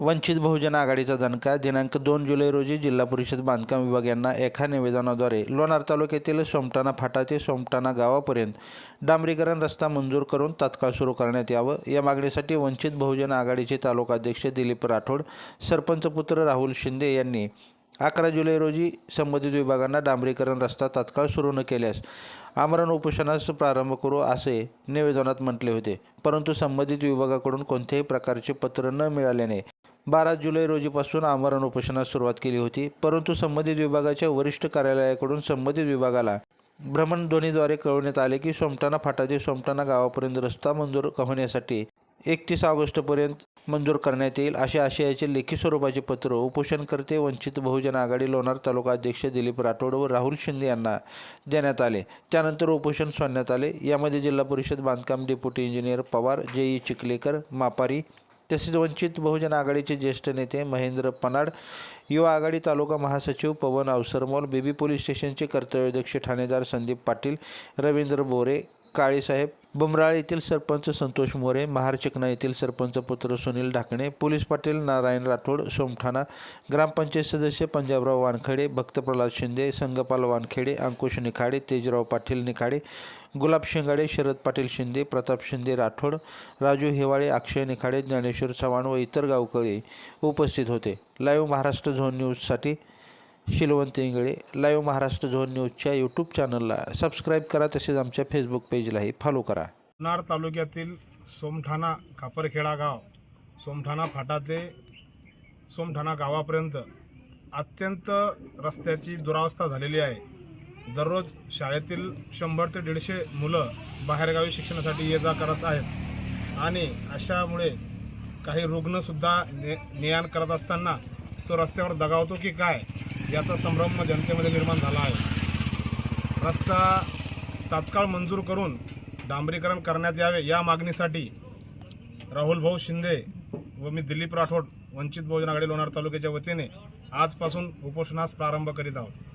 वंचित बहुजन आघाडीचा दणका दिनांक दोन जुलै रोजी जिल्हा परिषद बांधकाम विभाग यांना एका निवेदनाद्वारे लोणार तालुक्यातील सोमटाणा फाटा ते सोमटाणा गावापर्यंत डांबरीकरण रस्ता मंजूर करून तात्काळ सुरू करण्यात यावं. या मागणीसाठी वंचित बहुजन आघाडीचे तालुकाध्यक्ष दिलीप राठोड सरपंच पुत्र राहुल शिंदे यांनी अकरा जुलै रोजी संबंधित विभागांना डांबरीकरण रस्ता तात्काळ सुरू न केल्यास आमरण उपोषणास प्रारंभ करू असे निवेदनात म्हटले होते. परंतु संबंधित विभागाकडून कोणत्याही प्रकारचे पत्र न मिळाल्याने बारा जुलै रोजीपासून आमरण उपोषणास सुरुवात केली होती परंतु संबंधित विभागाच्या वरिष्ठ कार्यालयाकडून संबंधित विभागाला भ्रमणध्वनीद्वारे कळवण्यात आले की सोमटाणा फाटा ते सोमटाणा गावापर्यंत रस्ता मंजूर होण्यासाठी एकतीस ऑगस्टपर्यंत मंजूर करण्यात येईल अशा आशयाचे लेखी स्वरूपाचे पत्र उपोषणकर्ते वंचित बहुजन आघाडी लोणार तालुका अध्यक्ष दिलीप राठोड व राहुल शिंदे यांना देण्यात आले. त्यानंतर उपोषण सोडण्यात आले. यामध्ये जिल्हा परिषद बांधकाम deputy engineer Pawar JE Chikhlekar Mapari तसेच वंचित बहुजन आघाडीचे ज्येष्ठ नेते महेंद्र पनाड युवा आघाडी तालुका महासचिव पवन अवसरमोल बीबी पोलीस स्टेशनचे कर्तव्यदक्ष ठाणेदार संदीप पाटील रवींद्र बोरे काळेसाहेब बमराळ येथील सरपंच संतोष मोरे महार चिकना येथील सरपंच पुत्र सुनील ढाकणे पोलीस पाटील नारायण राठोड सोमठाणा ग्रामपंचायत सदस्य पंजाबराव वानखेडे भक्त प्रल्हाद शिंदे संगपाल वानखेडे अंकुश निखाडे तेजराव पाटील निखाडे गुलाब शिंगाडे शरद पाटील शिंदे प्रताप शिंदे राठोड राजू हिवाळे अक्षय निखाडे ज्ञानेश्वर चव्हाण व इतर गावकरी उपस्थित होते. लाईव्ह महाराष्ट्र झोन न्यूजसाठी शिलवंत इंगळे लाईव्ह महाराष्ट्र झोन न्यूजच्या यूट्यूब चॅनलला सबस्क्राईब करा तसेच आमच्या फेसबुक पेजलाही फॉलो करा नार तालुक्यातील सोमठाणा खापरखेडा गाव सोमठाणा फाटा ते सोमठाणा गावापर्यंत अत्यंत रस्त्याची दुरावस्था झालेली आहे दररोज शाळेतील शंभर ते दीडशे मुलं बाहेरगावी शिक्षणासाठी ये जा करत आहेत आणि अशामुळे काही रुग्णसुद्धा ने ने आण करत असताना तो रस्त्यावर दगावतो की काय याचा संभ्रम जनतेमध्ये निर्माण झाला आहे. रस्ता तात्काळ मंजूर करून डांबरीकरण करण्यात यावे या मागणीसाठी राहुल भाऊ शिंदे व मी दिलीप राठोड वंचित बहुजन आघाडी लोणार तालुक्याच्या वतीने आजपासून उपोषणास प्रारंभ करीत आहोत.